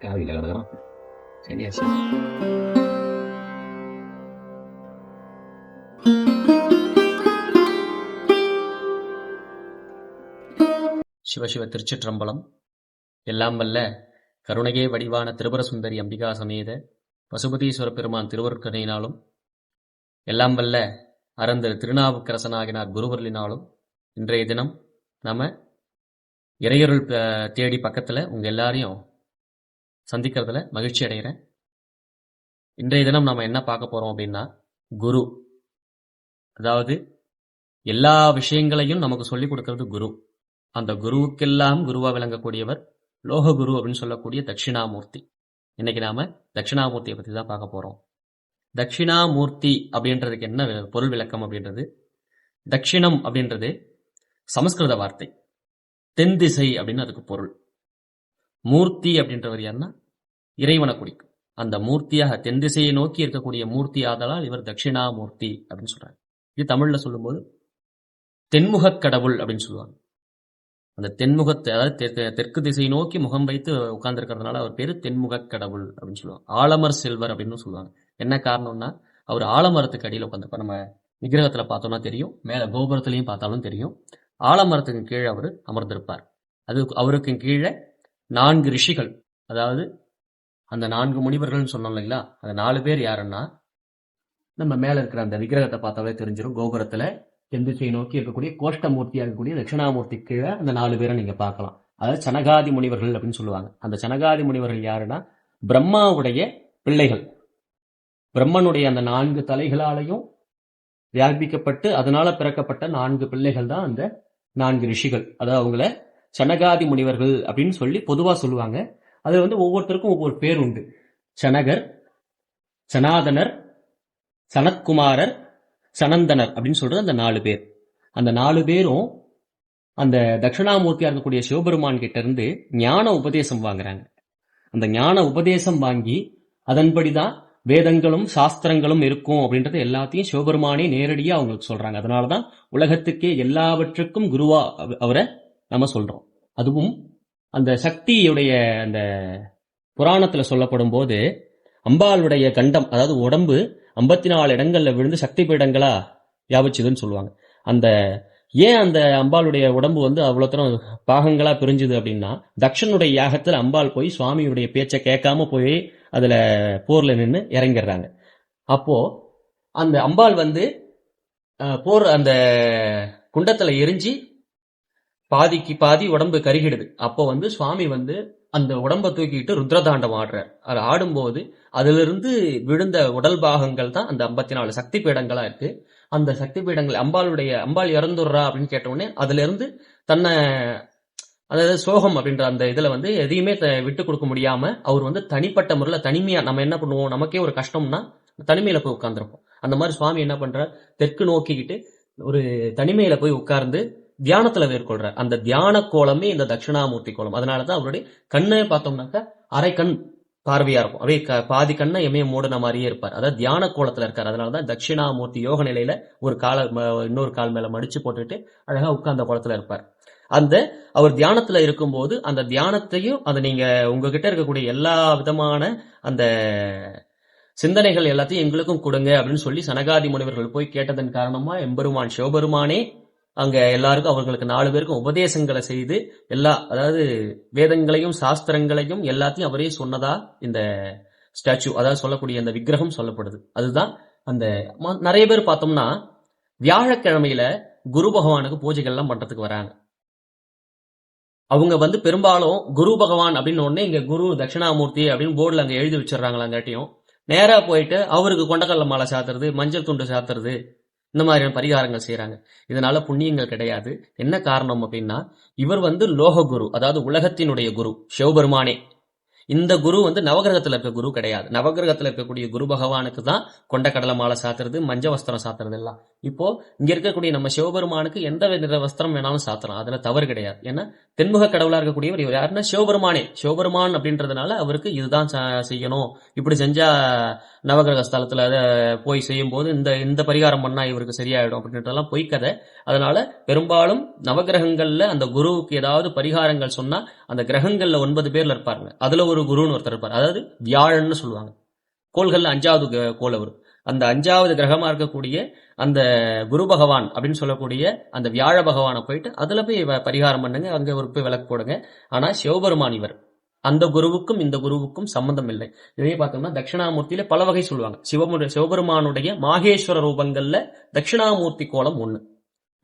காவியில் கிடக்குறான் சரியாச்சு சிவசிவ திருச்சிற்றம்பலம். எல்லாம் வல்ல கருணையே வடிவான திரிபுர சுந்தரி அம்பிகா சமேத பசுபதீஸ்வர பெருமான் திருவருக்கணையினாலும் எல்லாம் வல்ல அறந்த திருநாவுக்கரசனாகினார் குருவர்லினாலும் இன்றைய தினம் நம்ம இறையொருள் தேடி பக்கத்தில் உங்கள் எல்லாரையும் சந்திக்கிறதுல மகிழ்ச்சி அடைகிறேன். இன்றைய தினம் நம்ம என்ன பார்க்க போகிறோம் அப்படின்னா குரு. அதாவது எல்லா விஷயங்களையும் நமக்கு சொல்லிக் கொடுக்கறது குரு. அந்த குருவுக்கெல்லாம் குருவா விளங்கக்கூடியவர் லோக குரு அப்படின்னு சொல்லக்கூடிய தட்சிணாமூர்த்தி. இன்னைக்கு நாம தட்சிணாமூர்த்தியை பத்தி தான் பார்க்க போறோம். தட்சிணாமூர்த்தி அப்படின்றதுக்கு என்ன பொருள் விளக்கம் அப்படின்றது? தட்சிணம் அப்படின்றது சமஸ்கிருத வார்த்தை. தென் திசை அப்படின்னு அதுக்கு பொருள். மூர்த்தி அப்படின்றவர் யாருன்னா? இறைவனை குறிக்கும். அந்த மூர்த்தியாக தென் திசையை நோக்கி இருக்கக்கூடிய மூர்த்தி ஆதலால் இவர் தட்சிணாமூர்த்தி அப்படின்னு சொல்றாரு. இது தமிழ்ல சொல்லும்போது தென்முகக் கடவுள் அப்படின்னு சொல்லுவாங்க. அந்த தென்முகத்தை அதாவது தெற்கு- தெற்கு திசை நோக்கி முகம் வைத்து உட்கார்ந்துருக்கிறதுனால அவர் பேரு தென்முகக் கடவுள் அப்படின்னு சொல்லுவாங்க. ஆலமர் செல்வர் அப்படின்னு சொல்லுவாங்க. என்ன காரணம்னா அவர் ஆலமரத்துக்கு அடியில் உட்காந்துருப்பார் நம்ம விக்கிரகத்துல பார்த்தோம்னா தெரியும். மேல கோபுரத்துலையும் பார்த்தாலும் தெரியும். ஆலமரத்துக்கு கீழே அவர் அமர்ந்திருப்பார். அது அவருக்கு கீழே நான்கு ரிஷிகள். அதாவது அந்த நான்கு முனிவர்கள்னு சொன்னோம் இல்லைங்களா? அந்த நாலு பேர் யாருன்னா நம்ம மேல இருக்கிற அந்த விக்கிரகத்தை பார்த்தாலே தெரிஞ்சிடும் கோபுரத்துல தென் நோக்கி இருக்கக்கூடிய கோஷ்டமூர்த்தியா இருக்கக்கூடிய தட்சிணாமூர்த்தி கீழே அந்த நாலு பேரை நீங்க பார்க்கலாம். அதாவது சனகாதி முனிவர்கள் அப்படின்னு சொல்லுவாங்க. அந்த சனகாதி முனிவர்கள் யாருன்னா பிரம்மாவுடைய பிள்ளைகள். பிரம்மனுடைய அந்த நான்கு தலைகளாலையும் வியாபிக்கப்பட்டு அதனால பிறக்கப்பட்ட நான்கு பிள்ளைகள் தான் அந்த நான்கு ரிஷிகள். அதாவது அவங்கள சனகாதி முனிவர்கள் அப்படின்னு சொல்லி பொதுவா சொல்லுவாங்க. அது வந்து ஒவ்வொருத்தருக்கும் ஒவ்வொரு பேர் உண்டு. சனகர் சனாதனர் சனத்குமாரர் சனந்தனர் அப்படின்னு சொல்றது அந்த நாலு பேர். அந்த நாலு பேரும் அந்த தட்சிணாமூர்த்தியா இருக்கக்கூடிய சிவபெருமான் கிட்ட இருந்து ஞான உபதேசம் வாங்குறாங்க. அந்த ஞான உபதேசம் வாங்கி அதன்படிதான் வேதங்களும் சாஸ்திரங்களும் இருக்கும் அப்படின்றது எல்லாத்தையும் சிவபெருமானே நேரடியாக அவங்களுக்கு சொல்றாங்க. அதனாலதான் உலகத்துக்கே எல்லாவற்றுக்கும் குருவா அவ- அவரை நம்ம சொல்றோம். அதுவும் அந்த சக்தியுடைய அந்த புராணத்துல சொல்லப்படும் போது அம்பாளுடைய கண்டம் அதாவது உடம்பு ஐம்பத்தி நாலு இடங்கள்ல விழுந்து சக்தி பீடங்களா வியாபிச்சுதுன்னு சொல்லுவாங்க. அந்த ஏன் அந்த அம்பாளுடைய உடம்பு வந்து அவ்வளோ தூரம் பாகங்களா பிரிஞ்சுது அப்படின்னா தக்ஷனுடைய யாகத்துல அம்பாள் போய் சுவாமியுடைய பேச்சை கேட்காம போய் அதுல போர்ல நின்று இறங்கிடுறாங்க. அப்போ அந்த அம்பாள் வந்து போர் அந்த குண்டத்துல எரிஞ்சு பாதிக்கு பாதி உடம்பு கருகிடுது. அப்போ வந்து சுவாமி வந்து அந்த உடம்ப தூக்கிட்டு ருத்ரதாண்டம் ஆடுறார். அது ஆடும்போது அதிலிருந்து விழுந்த உடல் பாகங்கள் தான் அந்த ஐம்பத்தி நாலு சக்தி பீடங்களா இருக்கு. அந்த சக்தி பீடங்கள் அம்பாளுடைய அம்பாள் இறந்துடுறா அப்படின்னு கேட்டவுடனே அதுல இருந்து தன்னை அதாவது சோகம் அப்படின்ற அந்த இதுல வந்து எதையுமே த- விட்டு கொடுக்க முடியாம அவர் வந்து தனிப்பட்ட முறையில் தனிமையா நம்ம என்ன பண்ணுவோம்? நமக்கே ஒரு கஷ்டம்னா தனிமையில போய் உட்கார்ந்துருப்போம். அந்த மாதிரி சுவாமி என்ன பண்றார்? தெற்கு நோக்கிக்கிட்டு ஒரு தனிமையில போய் உட்கார்ந்து தியானத்துல மேற்கொள்றார் அந்த தியான கோலமே இந்த தட்சிணாமூர்த்தி கோலம். அதனாலதான் அவருடைய கண்ணை பார்த்தோம்னாக்கா அரை கண் பார்வையா இருக்கும். அப்படியே க- பாதி கண்ணை எமைய மூடின மாதிரியே இருப்பார். அதாவது தியான கோலத்துல இருக்கார். அதனாலதான் தட்சிணாமூர்த்தி யோக நிலையில ஒரு கால இன்னொரு கால் மேல மடிச்சு போட்டுட்டு அழகா உட்கார்ந்த கோலத்துல இருப்பார். அந்த அவர் தியானத்துல இருக்கும்போது அந்த தியானத்தையும் அதை நீங்க உங்ககிட்ட இருக்கக்கூடிய எல்லா விதமான அந்த சிந்தனைகள் எல்லாத்தையும் எங்களுக்கும் கொடுங்க அப்படின்னு சொல்லி சனகாதி முனிவர்கள் போய் கேட்டதன் காரணமா எம்பெருமான் சிவபெருமானே அங்க எல்லாருக்கும் அவர்களுக்கு நாலு பேருக்கும் உபதேசங்களை செய்து எல்லா அதாவது வேதங்களையும் சாஸ்திரங்களையும் எல்லாத்தையும் அவரே சொன்னதா இந்த ஸ்டாச்சு அதாவது சொல்லக்கூடிய அந்த விக்கிரகம் சொல்லப்படுது. அதுதான் அந்த ம- நிறைய பேர் பார்த்தோம்னா வியாழக்கிழமையில குரு பகவானுக்கு பூஜைகள்லாம் பண்றதுக்கு வராங்க. அவங்க வந்து பெரும்பாலும் குரு பகவான் அப்படின்னு உடனே இங்க குரு தட்சிணாமூர்த்தி அப்படின்னு போர்டில் அங்கே எழுதி வச்சிடுறாங்களாங்காட்டியும் நேராக போயிட்டு அவருக்கு கொண்டக்கல்ல மாலை சாத்துறது மஞ்சள் துண்டு சாத்துறது இந்த மாதிரியான பரிகாரங்கள் செய்கிறாங்க இதனால புண்ணியங்கள் கிடையாது. என்ன காரணம் அப்படின்னா இவர் வந்து லோக குரு அதாவது உலகத்தினுடைய குரு சிவபெருமானே. இந்த குரு வந்து நவகிரகத்துல இருக்க குரு கிடையாது. நவகிரகத்துல இருக்கக்கூடிய குரு பகவானுக்கு தான் கொண்ட கடலை மாலை சாத்துறது மஞ்ச வஸ்திரம் சாத்துறது எல்லாம். இப்போ இங்க இருக்கக்கூடிய நம்ம சிவபெருமானுக்கு எந்த நிற வஸ்திரம் வேணாலும் சாத்தலாம். அதுல தவறு கிடையாது. ஏன்னா தென்முக கடவுளா இருக்கக்கூடியவர் இவர் யாருன்னா சிவபெருமானே. சிவபெருமான் அப்படின்றதுனால அவருக்கு இதுதான் செய்யணும். இப்படி செஞ்சா நவகிரக ஸ்தலத்துல அதை போய் செய்யும் போது இந்த இந்த பரிகாரம் பண்ணா இவருக்கு சரியாயிடும் அப்படின்றதெல்லாம் பொய் கதை. அதனால பெரும்பாலும் நவகிரகங்கள்ல அந்த குருவுக்கு ஏதாவது பரிகாரங்கள் சொன்னா அந்த கிரகங்கள்ல ஒன்பது பேர்ல இருப்பாருங்க. அதுல ஒரு ஒரு குருன்னு ஒருத்தர் இருப்பார். அதாவது வியாழன்னு சொல்லுவாங்க. கோள்கள் அஞ்சாவது கோள் அவர் அந்த அஞ்சாவது கிரகமா இருக்கக்கூடிய அந்த குரு பகவான் அப்படின்னு சொல்லக்கூடிய அந்த வியாழ பகவானை போயிட்டு அதுல போய் பரிகாரம் பண்ணுங்க. அங்க ஒரு போய் விளக்கு போடுங்க. ஆனா சிவபெருமான் இவர். அந்த குருவுக்கும் இந்த குருவுக்கும் சம்பந்தம் இல்லை. இதே பார்த்தோம்னா தட்சிணாமூர்த்தியில பல வகை சொல்லுவாங்க. சிவமுடைய சிவபெருமானுடைய மாகேஸ்வர ரூபங்கள்ல தட்சிணாமூர்த்தி கோலம் ஒண்ணு.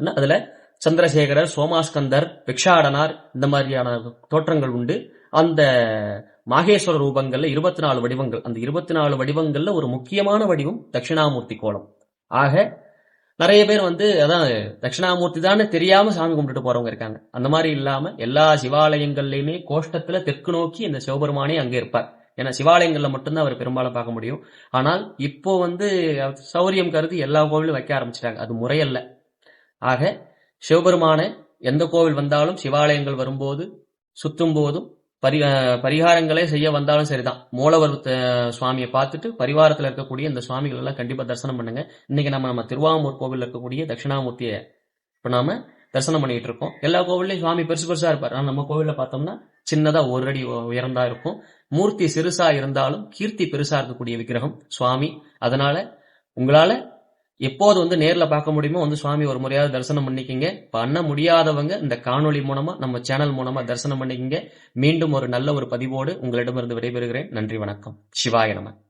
அதுல சந்திரசேகரர் சோமாஸ்கந்தர் பிக்ஷாடனார் இந்த மாதிரியான தோற்றங்கள் உண்டு. அந்த மாகேஸ்வர ரூபங்கள்ல இருபத்தி நாலு வடிவங்கள். அந்த இருபத்தி நாலு வடிவங்கள்ல ஒரு முக்கியமான வடிவம் தட்சிணாமூர்த்தி கோலம். ஆக நிறைய பேர் வந்து அதான் தட்சிணாமூர்த்தி தானே தெரியாம சாமி கும்பிட்டுட்டு போறவங்க இருக்காங்க. அந்த மாதிரி இல்லாம எல்லா சிவாலயங்கள்லயுமே கோஷ்டத்துல தெற்கு நோக்கி இந்த சிவபெருமானே அங்கே இருப்பார். ஏன்னா சிவாலயங்கள்ல மட்டும்தான் அவர் பெரும்பாலும் பார்க்க முடியும். ஆனால் இப்போ வந்து சௌரியம் கருதி எல்லா கோவிலும் வைக்க ஆரம்பிச்சிட்டாங்க. அது முறையல்ல. ஆக சிவபெருமானை எந்த கோவில் வந்தாலும் சிவாலயங்கள் வரும்போது சுத்தும் போதும் பரி பரிகாரங்களே செய்ய வந்தாலும் சரிதான். மூலவர் த- சுவாமியை பார்த்துட்டு பரிவாரத்தில் இருக்கக்கூடிய இந்த சுவாமிகள் எல்லாம் கண்டிப்பாக தரிசனம் பண்ணுங்க. இன்னைக்கு நம்ம நம்ம திருவாமூர் கோவிலில் இருக்கக்கூடிய தட்சிணாமூர்த்தியை இப்போ நாம தரிசனம் பண்ணிட்டு இருக்கோம். எல்லா கோவில்லையும் சுவாமி பெருசு பெருசா இருப்பார். ஆனால் நம்ம கோவிலில் பார்த்தோம்னா சின்னதா ஒரு அடி உ- இருக்கும். மூர்த்தி சிறுசா இருந்தாலும் கீர்த்தி பெருசா இருக்கக்கூடிய விக்கிரகம் சுவாமி. அதனால உங்களால எப்போது வந்து நேரில் பார்க்க முடியுமோ வந்து சுவாமி ஒரு முறையாவது தரிசனம் பண்ணிக்கிங்க. பண்ண முடியாதவங்க இந்த காணொளி மூலமா நம்ம சேனல் மூலமா தரிசனம் பண்ணிக்கிங்க. மீண்டும் ஒரு நல்ல ஒரு பதிவோடு உங்களிடமிருந்து விடைபெறுகிறேன். நன்றி வணக்கம். சிவாய நமன்